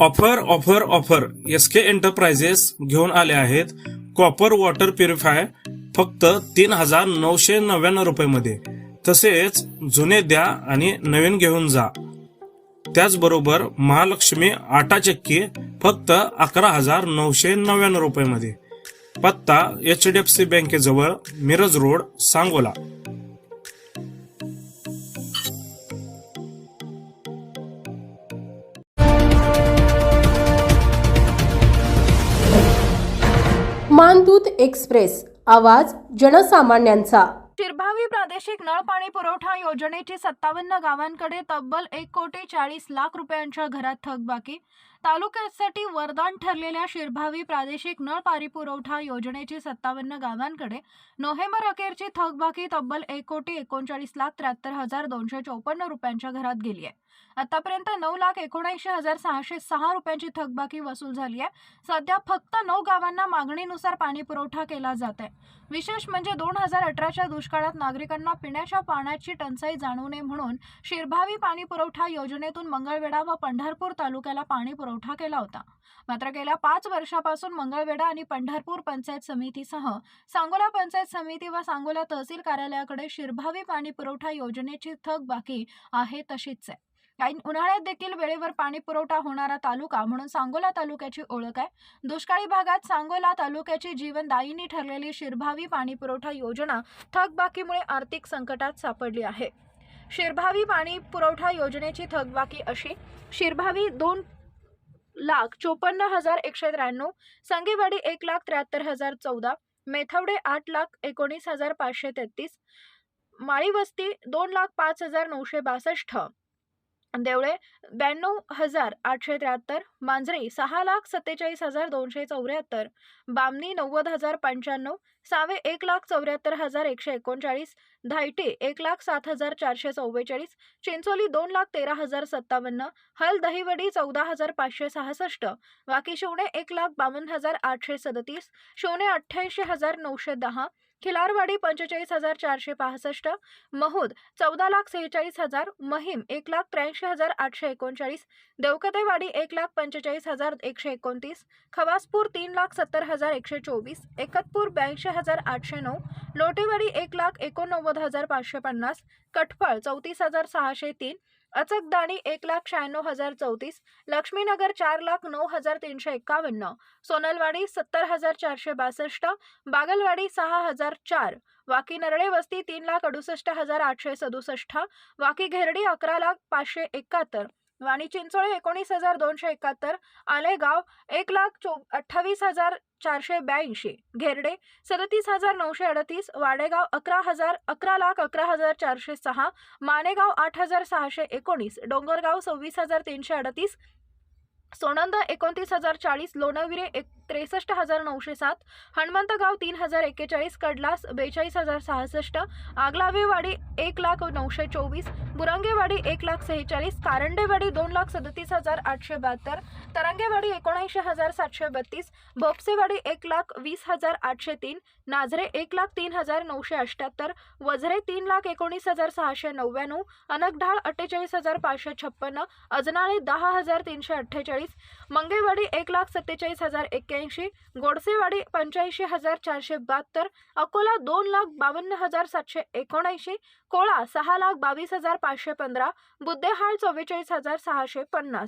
Offer offer offer S K Enterprises घेऊन आले आहेत. कॉपर वॉटर प्युरिफाय फक्त तीन हजार नऊशे नव्याण्णव रुपये तसेच जुने द्या आणि नवीन घेऊन जा. त्याचबरोबर महालक्ष्मी आटा चक्की फक्त अकरा हजार नऊशे नव्याण्णव रुपये पत्ता एच डी एफ सी बँकेजवळ मिरज रोड सांगोला. मानदूत एक्सप्रेस आवाज जनसामान्यांचा. शिरभावी प्रादेशिक नळ पाणी पुरवठा योजनेची सत्तावन्न गावांकडे तब्बल एक कोटी चाळीस लाख रुपयांच्या घरात थकबाकी तालुक्यासाठी वरदान ठरलेल्या शिरभावी प्रादेशिक नळ पाणी पुरवठा योजनेची सत्तावन्न गावांकडे नोव्हेंबर अखेरची थकबाकी तब्बल एक कोटी एकोणचाळीस लाख त्र्याहत्तर हजार दोनशे चौपन्न रुपयांच्या घरात गेली आहे. आतापर्यंत नऊ लाख एकोणऐंशी हजार सहाशे सहा रुपयांची थकबाकी वसूल झाली आहे. सध्या फक्त नऊ गावांना मागणीनुसार पाणी पुरवठा केला जात आहे. विशेष म्हणजे दोन हजार अठराच्या दुष्काळात नागरिकांना पिण्याच्या पाण्याची टंचाई जाणू नये म्हणून शिरभावी पाणी पुरवठा योजनेतून मंगळवेढा व पंढरपूर तालुक्याला पाणी पुरवठा केला होता. मात्र गेल्या पाच वर्षापासून मंगळवेढा आणि पंढरपूर पंचायत समितीसह सांगोला पंचायत समिती व सांगोला तहसील कार्यालयाकडे शिरभावी पाणी पुरवठा योजनेची थकबाकी आहे तशीच आहे. उन्हाळ्यात देखील वेळेवर पाणी पुरवठा होणारा तालुका म्हणून सांगोला तालुक्याची ओळख आहे. दुष्काळी भागात सांगोला तालुक्याची जीवनदायिनी ठरलेली शिरभावी पाणी पुरवठा योजना थकबाकीमुळे आर्थिक संकटात सापडली आहे. शिरभावी पाणी पुरवठा योजनेची थकबाकी अशी शिरभावी दोन लाख चोपन्न हजार एकशे त्र्याण्णव संगेवाडी एक लाख त्र्याहत्तर हजार चौदा मेथवडे आठ लाख एकोणीस हजार पाचशे तेहतीस माळीवस्ती दोन लाख पाच हजार नऊशे बासष्ट. देवळे ब्याण्णव हजार आठशे त्र्याहत्तर मांजरे सहा लाख सत्तेचाळीस हजार दोनशे चौऱ्याहत्तर बामणी नव्वद हजार पंच्याण्णव सावे एक लाख चौऱ्याहत्तर हजार एकशे एकोणचाळीस धायटे एक लाख सात हजार चारशे चव्वेचाळीस चिंचोली दोन लाख तेरा हजार सत्तावन्न हल दहिवडी चौदा हजार पाचशे सहासष्ट वाकी शिवणे एक लाख बावन्न हजार आठशे सदतीस शिवणे अठ्ठ्याऐंशी हजार नऊशे दहा खिलारवाडी पंचेचाळीस हजार चारशे पासष्ट महूद चौदा लाख सेहेचाळीस हजार महिम एक लाख त्र्याऐंशी हजार आठशे एकोणचाळीस देवकतेवाडी एक लाख पंचेचाळीस हजार एकशे एकोणतीस खवासपूर तीन लाख सत्तर हजार एकशे चोवीस एकतपूर ब्याऐंशी हजार आठशे नऊ लोटेवाडी एक लाख एकोणनव्वद हजार पाचशे पन्नास कटफळ चौतीस हजार सहाशे तीन अचकदाणी एक लाख शहाण्णव हजार चौतीस लक्ष्मीनगर चार लाख नऊ हजार तीनशे एकावन्न सोनलवाडी सत्तर हजार चारशे बासष्ट बागलवाडी सहा हजार चार वाकी नरळे वस्ती तीन लाख अडुसष्ट हजार आठशे सदुसष्ट वाकी घेरडी अकरा लाख पाचशे एकाहत्तर. आणि चिंचोळे एकोणीस हजार दोनशे एकाहत्तर आलेगाव एक लाख चो अठ्ठावीस हजार चारशे ब्याऐंशी घेरडे सदतीस हजार नऊशे अडतीस वाडेगाव अकरा हजार अकरा लाख अकरा हजार चारशे सहा मानेगाव आठ हजार सहाशे एकोणीस डोंगरगाव सव्वीस हजार तीनशे अडतीस सोनंद एकोणतीस हजार चाळीस लोणविरे एक त्रेसष्ट हजार नऊशे सात हनुमंतगाव तीन हजार एक्केचाळीस कडलास बेचाळीस हजार सहासष्ट आगलावेवाडी एक लाख नऊशे चोवीस बुरंगेवाडी एक लाख सेहेचाळीस कारंडेवाडी दोन लाख सदतीस हजार आठशे बहात्तर तरंगेवाडी एकोणऐंशी हजार सातशे बत्तीस बोपसेवाडी एक लाख वीस हजार आठशे तीन नाझरे एक लाख तीन हजार नऊशे अठ्ठ्याहत्तर वझरे तीन लाख एकोणीस हजार सहाशे नव्याण्णव अनकढाळ अठ्ठेचाळीस हजार पाचशे छप्पन्न अजनाळे दहा हजार तीनशे अठ्ठेचाळीस मंगेवाडी एक लाख सत्तेचाळीस हजार एक्क्याऐंशी गोडसेवाडी पंच्याऐंशी हजार चारशे बहात्तर अकोला दोन लाख बावन्न हजार सातशे एकोणऐंशी कोळा सहा लाख बावीस हजार पाचशे पंधरा बुद्धेहाळ चव्वेचाळीस हजार सहाशे पन्नास.